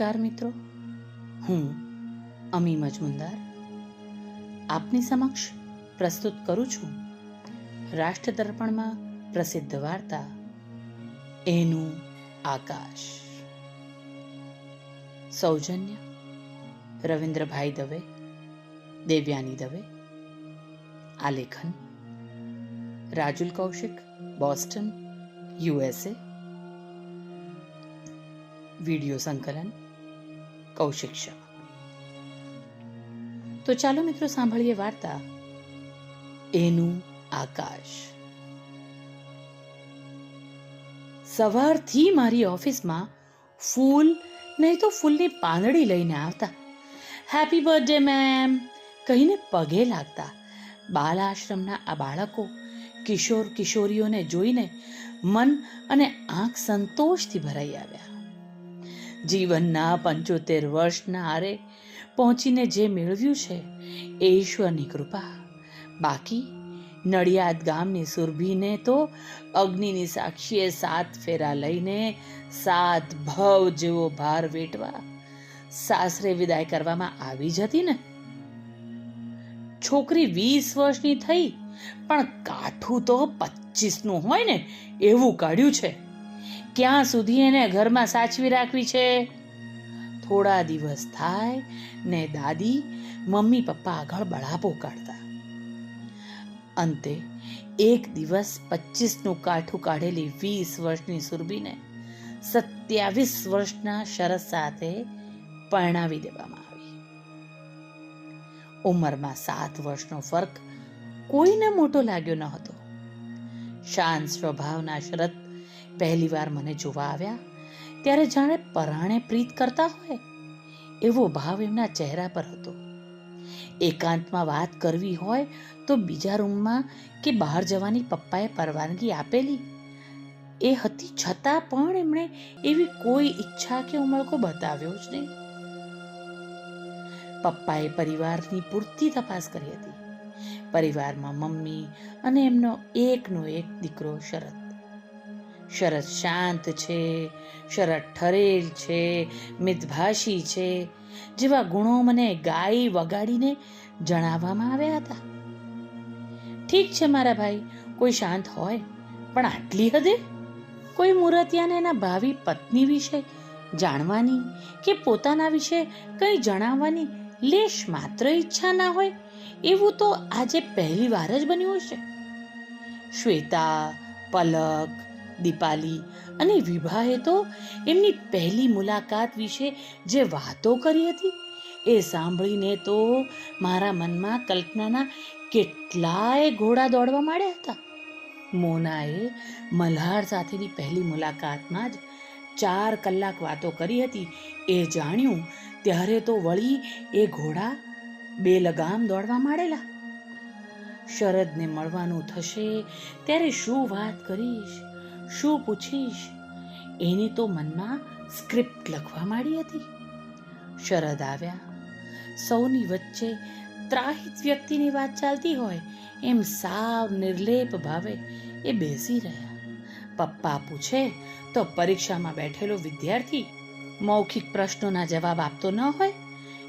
નમસ્કાર મિત્રો. હું અમી મજમુંદાર. આપની સમક્ષ પ્રસ્તુત કરું છું રાષ્ટ્ર દર્પણમાં પ્રસિદ્ધ વાર્તા એનું આકાશ. સૌજન્ય રવિન્દ્રભાઈ દવે, દેવ્યાની દવે આલેખન Rajul Kaushik, Boston USA video સંકલન કૌશિક શાહ તો ચાલો મિત્રો સાંભળીએ વાર્તા. એનું આકાશ. સવારથી મારી ઓફિસમાં ફૂલ, નહીં તો ફૂલની પાંદડી લઈને આવતા. હેપી બર્થડે મેમ કહીને પગે લાગતા. બાલ આશ્રમના આ બાળકો કિશોર કિશોરીઓને જોઈને મન અને આંખ સંતોષથી ભરાઈ આવ્યા. જીવનના પંચોતેર વર્ષના આરે પહોંચીને જે મેળવ્યું છે, એ ઈશ્વરની કૃપા. બાકી, નડિયાદ ગામની સુરભીને તો અગ્નિની સાક્ષીએ સાત ફેરા લઈને સાત ભવ જેવો ભાર વેટવા સાસરે વિદાય કરવામાં આવી જ હતી ને? છોકરી વીસ વર્ષની થઈ, પણ કાઠું તો પચીસનું હોય ને, એવું કાઢ્યું છે. ક્યાં સુધી એને ઘરમાં સાચવી રાખવી છે? થોડા દિવસ થાય ને દાદી મમ્મી પપ્પા આગળ બળાપો કાઢતા. અંતે એક દિવસ પચીસનું કાઠું કાઢેલી વીસ વર્ષની સુરબીને સત્યાવીસ વર્ષના શરત સાથે પરણાવી દેવામાં આવી. ઉંમરમાં સાત વર્ષનો ફરક કોઈને મોટો લાગ્યો ન હતો. શાંત સ્વભાવના શરત પહેલીવાર મને જોવા આવ્યા, ત્યારે જાણે પરાણે પ્રીત કરતા હોય એવો ભાવ એમના ચહેરા પર હતો. એકાંતમાં વાત કરવી હોય તો બીજા રૂમમાં કે બહાર જવાની પપ્પાએ પરવાનગી આપેલી, એ હતી છતાં પણ એમણે એવી કોઈ ઈચ્છા કે ઉમળકો બતાવ્યો જ નહીં. પપ્પાએ પરિવારની પૂરતી તપાસ કરી હતી. પરિવારમાં મમ્મી અને એમનો એકનો એક દીકરો શરદ શરદ શાંત છે, શરદ ઠરેલ છે, મિતભાષી છે, જેવા ગુણો મને ગાઈ વગાડીને જણાવવામાં આવ્યા હતા. ઠીક છે મારા ભાઈ, કોઈ શાંત હોય, પણ આટલી હદે? કોઈ મૂર્તિયાને એના ભાવિ પત્ની વિશે જાણવાની કે પોતાના વિશે કંઈ જણાવવાની લેશ માત્ર ઈચ્છા ના હોય, એવું તો આજે પહેલી વાર જ બન્યું હશે. શ્વેતા, પલક દીપાલી અને વિભાએ તો એમની પહેલી મુલાકાત વિશે જે વાતો કરી હતી એ સાંભળીને તો મારા મનમાં કલ્પનાના કેટલાય ઘોડા દોડવા માંડ્યા હતા. મોનાએ મલ્હાર સાથેની પહેલી મુલાકાતમાં જ ચાર કલાક વાતો કરી હતી. એ જાણ્યું ત્યારે તો વળી એ ઘોડા બે લગામ દોડવા માંડેલા. શરદને મળવાનું થશે ત્યારે શું વાત કરીશ? શું પૂછીશ? એની તો મનમાં સ્ક્રિપ્ટ લખવા માંડી હતી. શરદ આવ્યા. સૌની વચ્ચે ત્રાહિત વ્યક્તિની વાત ચાલતી હોય, એમ સાવ નિર્લેપ ભાવે એ બેસી રહ્યા. પપ્પા પૂછે, તો પરીક્ષામાં બેઠેલો વિદ્યાર્થી મૌખિક પ્રશ્નોના જવાબ આપતો ન હોય?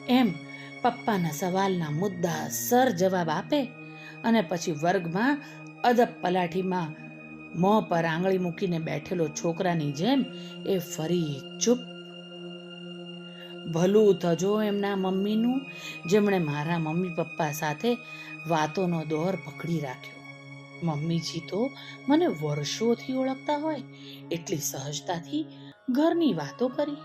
એમ પપ્પાના સવાલના મુદ્દા સર જવાબ આપે અને પછી વર્ગમાં અદબ પલાઠીમાં મોં પર આંગળી મૂકીને બેઠેલો છોકરાની જેમ એ ફરી ચૂપ. ભલું થજો એમના મમ્મીનું, જેમણે મારા મમ્મી પપ્પા સાથે વાતોનો દોર પકડી રાખ્યો. મમ્મીજી તો મને વર્ષોથી ઓળખતા હોય, એટલી સહજતાથી ઘરની વાતો કરી.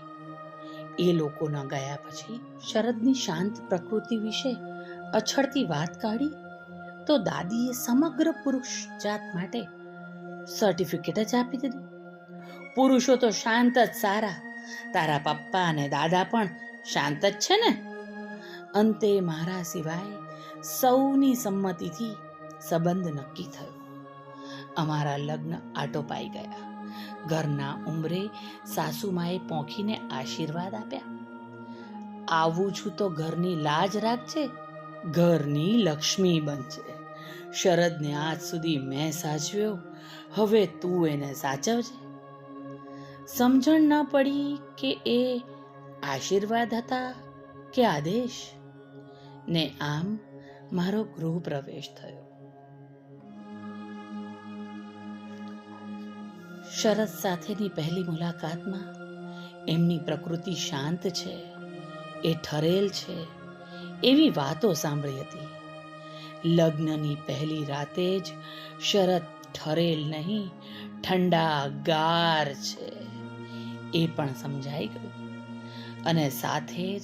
એ લોકોના ગયા પછી શરદની શાંત પ્રકૃતિ વિશે અછડતી વાત કાઢી તો દાદીએ સમગ્ર પુરુષ જાત માટે સર્ટિફિકેટ જ આપી દીધું. પુરુષો તો શાંત જ સારા, તારા પપ્પા અને દાદા પણ શાંત જ છે ને? અંતે મારા સિવાય સૌની સંમતિથી સંબંધ નક્કી થયો. અમારા લગ્ન આટોપાઈ ગયા. ઘરના ઉંમરે સાસુમાએ પોંખીને આશીર્વાદ આપ્યા. આવું છું તો ઘરની લાજ રાખજે, ઘરની લક્ષ્મી બનશે શરદને આજ સુધી મેં સાચવ્યો. હવે તું એને સાચવજે. સમજણ ન પડી કે એ આશીર્વાદ હતા કે આદેશ? ને આમ મારો ગૃહ પ્રવેશ થયો. શરદ સાથેની પહેલી મુલાકાતમાં એમની પ્રકૃતિ શાંત છે, એ ઠરેલ છે, એવી વાતો સાંભળી હતી. લગ્નની પહેલી રાતે જ શરત ઠરેલ નહીં, ઠંડા ગાર છે. એ પણ સમજાઈ ગયું. અને સાથે જ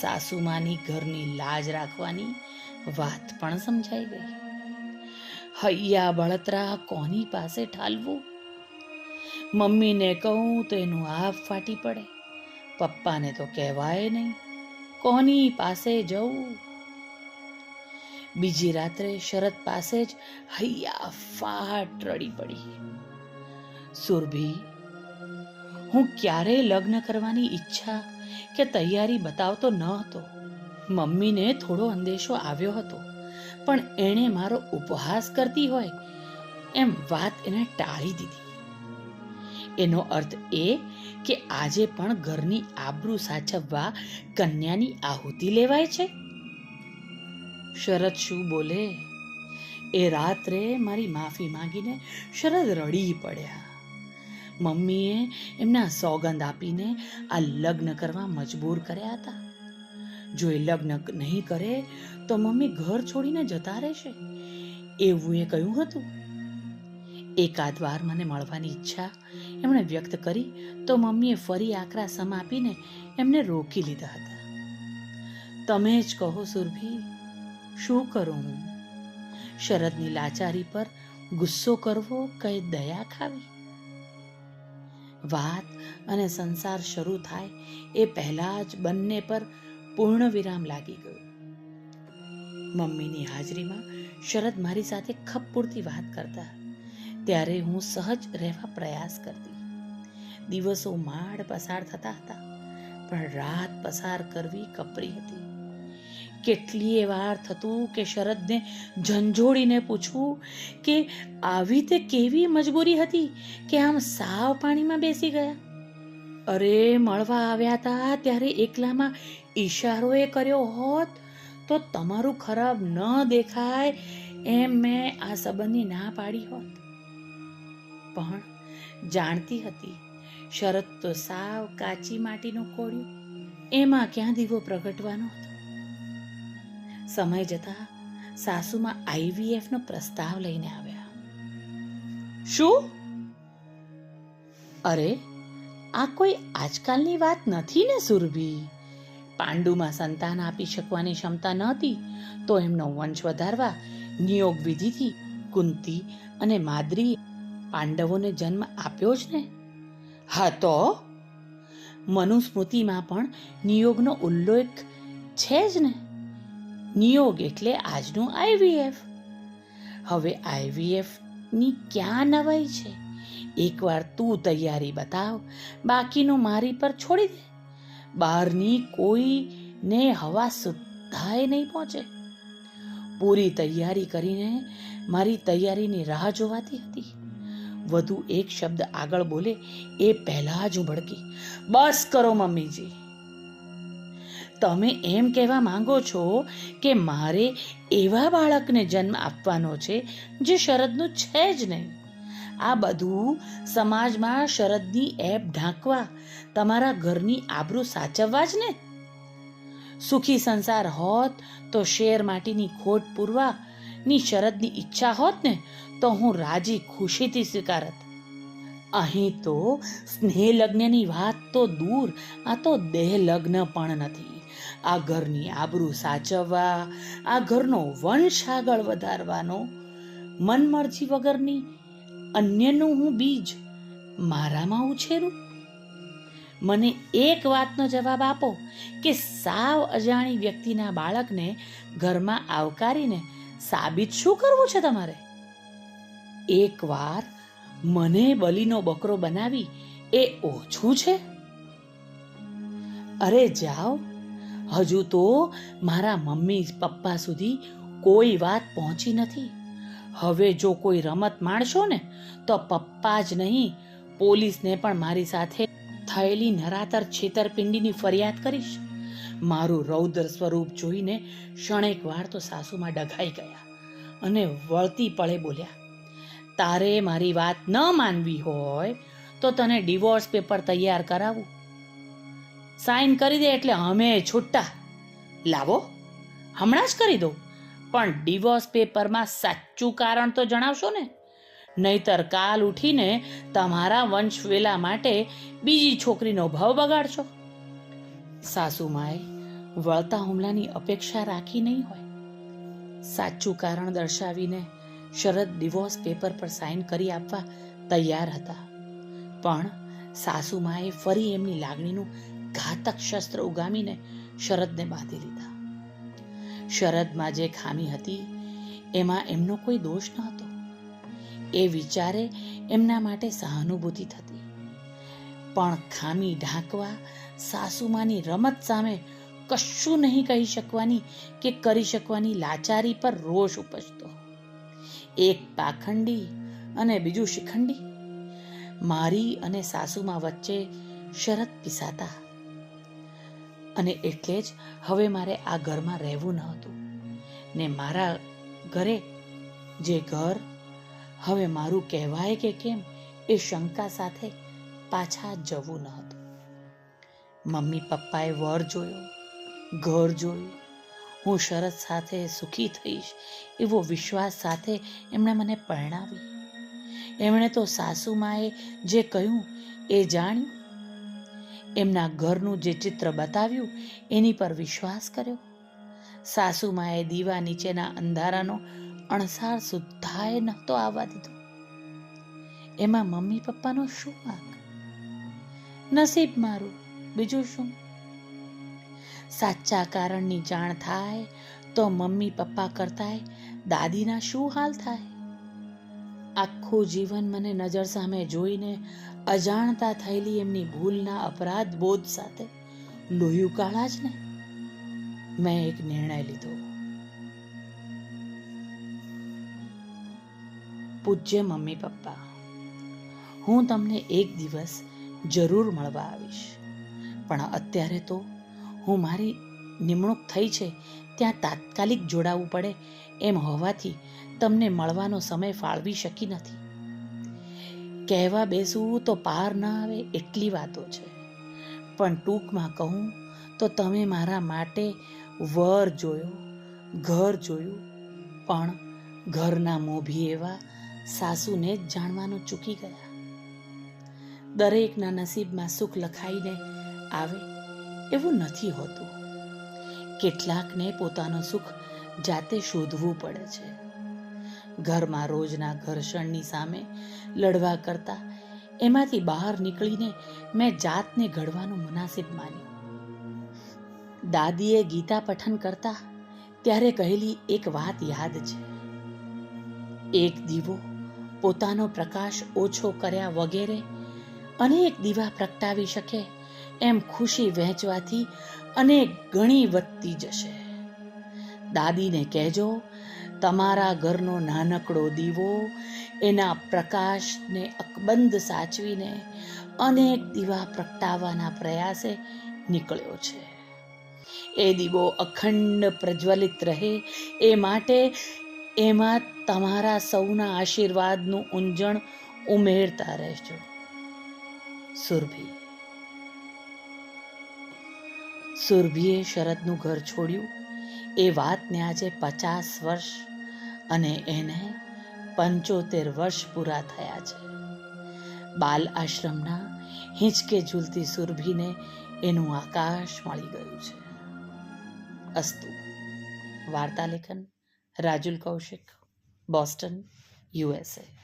સાસુમાની ઘરની લાજ રાખવાની વાત પણ સમજાઈ ગઈ. હૈયા બળતરા કોની પાસે ઠાલવું? મમ્મીને કહું તો એનું આપ ફાટી પડે. પપ્પાને તો કહેવાય નહીં, કોની પાસે જવું? બીજી રાત્રે શરદ પાસે જ હૈયા ફાટ રડી પડી. સુરભી, હું ક્યારેય લગ્ન કરવાની ઈચ્છા કે તૈયારી બતાવતો ન હતો. મમ્મીને થોડો અંદેશો આવ્યો હતો, પણ એણે મારો ઉપહાસ કરતી હોય એમ વાત એને ટાળી દીધી. એનો અર્થ એ કે આજે પણ ઘરની આબરૂ સાચવવા કન્યાની આહુતિ લેવાય છે? શરદ શું બોલે? એ રાત્રે મારી માફી માંગીને શરદ રડી પડ્યા. મમ્મીએ એમના સોગંદ આપીને આ લગ્ન કરવા મજબૂર કર્યા હતા. જો એ લગ્ન નહીં કરે, તો મમ્મી ઘર છોડીને જતા રહેશે. એવું એ કહ્યું હતું. એકાદ વાર મને મળવાની ઈચ્છા એમણે વ્યક્ત કરી તો મમ્મીએ ફરી આકરા સમ આપીને એમને રોકી લીધા હતા. તમે જ કહો સુરભી શું કરું હું? શરદની લાચારી પર ગુસ્સો કરવો કઈ દયા ખાવી? વાત અને સંસાર શરૂ થાય એ પહેલા જ બંને પર પૂર્ણ વિરામ લાગી ગયો. મમ્મીની હાજરીમાં શરદ મારી સાથે ખપ પૂરતી વાત કરતા, ત્યારે હું સહજ રહેવા પ્રયાસ કરતી. દિવસો માડ પસાર થતા હતા, પણ રાત પસાર કરવી કપરી હતી. કેટલીય વાર થતું કે શરદને ઝંઝોડીને પૂછવું કે આવી તે કેવી મજબૂરી હતી કે આમ સાવ પાણીમાં બેસી ગયા? અરે, મળવા આવ્યા હતા ત્યારે એકલામાં ઈશારોએ કર્યો હોત તો તમારું ખરાબ ન દેખાય એમ મેં આ સંબંધની ના પાડી હોત. પણ જાણતી હતી શરત તો સાવ કાચી માટીનું કોળ્યું, એમાં ક્યાં દીવો પ્રગટવાનો હતો? સમય જતા સાસુમાં આઈવીએફનો પ્રસ્તાવ લઈને આવ્યા. શું? અરે, આ કોઈ આજકાલની વાત નથી ને, સુરભી? પાંડુમાં સંતાન આપી શકવાની ક્ષમતા નહોતી, તો એમનો વંશ વધારવા નિયોગ વિધિથી કુંતી અને માદ્રી પાંડવોને જન્મ આપ્યો જ ને? હા તો? મનુસ્મૃતિમાં પણ નિયોગનો ઉલ્લેખ છે જ ને. નિયોગ એટલે આજનું આઈવીએફ હવે આઈવીએફની ક્યાં નવાઈ છે? એકવાર તું તૈયારી બતાવ, બાકીનું મારી પર છોડી દે. બહારની કોઈને હવા સુદ્ધાય નહીં પહોંચે. પૂરી તૈયારી કરીને મારી તૈયારીની રાહ જોવાતી હતી. વધુ એક શબ્દ આગળ બોલે, એ પહેલાં જ હું ભડકી બસ કરો, મમ્મીજી. તમે એમ કહેવા માંગો છો કે મારે એવા બાળકને જન્મ આપવાનો છે જે શરદનું છે જ નહીં. આ બધું સમાજમાં શરદની એપ ઢાંકવા, તમારા ઘરની આબરૂ સાચવવા જ ને? સુખી સંસાર હોત તો શેર માટીની ખોટ પૂરવા ની શરદની ઈચ્છા હોત ને, તો હું રાજી ખુશીથી સ્વીકારત. અહીં તો સ્નેહ લગ્નની વાત તો દૂર, આ તો દેહ લગ્ન પણ નથી. આ ઘરની આબરૂ સાચવવા, આ ઘરનો વંશ આગળ વધારવાનો, મનમરજી વગરની અન્યનું હું બીજ મારામાં ઉછેરું? મને એક વાતનો જવાબ આપો કે સાવ અજાણી વ્યક્તિના બાળકને ઘરમાં આવકારીને સાબિત શું કરવું છે તમારે? એકવાર મને બલીનો બકરો બનાવી એ ઓછું છે? અરે જાઓ હજુ તો મારા મમ્મી પપ્પા સુધી કોઈ વાત પહોંચી નથી. હવે જો કોઈ રમત માણશો ને, તો પપ્પા જ નહીં, પોલીસને પણ મારી સાથે થયેલી નરાતર છેતરપિંડીની ફરિયાદ કરીશ. મારું રૌદ્ર સ્વરૂપ જોઈને ક્ષણેક વાર તો સાસુમાં ડઘાઈ ગયા અને વળતી પળે બોલ્યા, તારે મારી વાત ન માનવી હોય તો તને ડિવોર્સ પેપર તૈયાર કરાવું. સાઈન કરી દે એટલે અમે છૂટા લાવો, હમણાં જ કરી દો પણ ડિવોર્સ પેપરમાં સાચું કારણ તો જણાવશો ને? નહીતર કાલ ઉઠીને તમારા વંશવેલા માટે બીજી છોકરીનો ભાવ બગાડશો. સાસુમાએ વળતા હુમલાની અપેક્ષા રાખી નહીં હોય. સાચું કારણ દર્શાવીને શરદ ડિવોર્સ પેપર પર સાઇન કરી આપવા તૈયાર હતા. પણ સાસુમાએ ફરી એમની લાગણીનું ઘાતક શસ્ત્ર ઉગામીને શરદને બાંધી લીધા. શરદમાં જે ખામી હતી, એમાં એમનો કોઈ દોષ ન હતો એ વિચારે એમના માટે સહાનુભૂતિ થતી. પણ ખામી ઢાંકવા સાસુમાની રમત સામે કશું નહીં કહી શકવાની કે કરી શકવાની લાચારી પર રોષ ઉપજતો. એક પાખંડી અને બીજું શિખંડી. મારી અને સાસુમાં વચ્ચે શરત પીસાતા. અને એટલે જ હવે મારે આ ઘરમાં રહેવું ન હતું. ને મારા ઘરે જે ઘર હવે મારું કહેવાય કે કેમ એ શંકા સાથે પાછા જવું ન હતું. મમ્મી પપ્પાએ વર જોયો, ઘર જોયું. હું શરત સાથે સુખી થઈશ એવો વિશ્વાસ સાથે એમણે મને પરણાવી. એમણે તો સાસુમાએ જે કહ્યું એ જાણ્યું. એમના ઘરનું જે ચિત્ર બતાવ્યું, એની પર વિશ્વાસ કર્યો. સાસુમાએ દીવા નીચેના અંધારાનો અણસાર સુદ્ધાએ નહોતો આવવા દીધો. એમાં મમ્મી પપ્પાનો શું વાંક? નસીબ મારું, બીજું શું? સાચા કારણની જાણ થાય તો મમ્મી પપ્પા કરતાંય દાદીના શું હાલ થાય? આખું જીવન મને નજર સામે જોઈને અજાણતા થયેલી એમની ભૂલના અપરાધ બોધ સાથે લોહી ઉકાળા જ ને? મેં એક નિર્ણય લીધો. પૂજ્ય મમ્મી પપ્પા, હું તમને એક દિવસ જરૂર મળવા આવીશ. પણ અત્યારે તો હું મારી નિમણૂક થઈ છે, ત્યાં તાત્કાલિક જોડાવું પડે એમ હોવાથી તમને મળવાનો સમય ફાળવી શકી નથી. કહેવા બેસવું તો પાર ન આવે એટલી વાતો છે. પણ ટૂંકમાં કહું તો તમે મારા માટે વર જોયો, ઘર જોયું, પણ ઘરના મોભી એવા સાસુને જ જાણવાનું ચૂકી ગયા. દરેકના નસીબમાં સુખ લખાઈને આવે એવું નથી હોતું. કેટલાકને પોતાનું સુખ જાતે શોધવું પડે છે. ઘરમાં રોજના ઘર્ષણની સામે લડવા કરતા એમાંથી બહાર નીકળીને મેં જાતને ઘડવાનું મુનાસિબ માન્યું. દાદીએ ગીતા પઠન કરતા ત્યારે કહેલી એક વાત યાદ છે. એક દીવો પોતાનો પ્રકાશ ઓછો કર્યા વગેરે અનેક દીવા પ્રગટાવી શકે એમ ખુશી વહેંચવાથી અનેક ગણી વધતી જશે. દાદીને કહેજો તમારા ઘરનો નાનકડો દીવો, એના પ્રકાશને અકબંધ સાચવીને અનેક દીવા પ્રગટાવવાના પ્રયાસે નીકળ્યો છે. એ દીવો અખંડ પ્રજ્વલિત રહે એ માટે એમાં તમારા સૌના આશીર્વાદનું ઊંજણ ઉમેરતા રહેજો. સુરભી. સુરભીએ શરદનું ઘર છોડ્યું. એ વાતને આજે પચાસ વર્ષ અને એને પંચોતેર વર્ષ પૂરા થયા છે. બાલ આશ્રમના હિંચકે ઝૂલતી સુરભીને એનું આકાશ મળી ગયું છે. અસ્તુ. વાર્તાલેખન રાજુલ કૌશિક, બોસ્ટન યુએસએ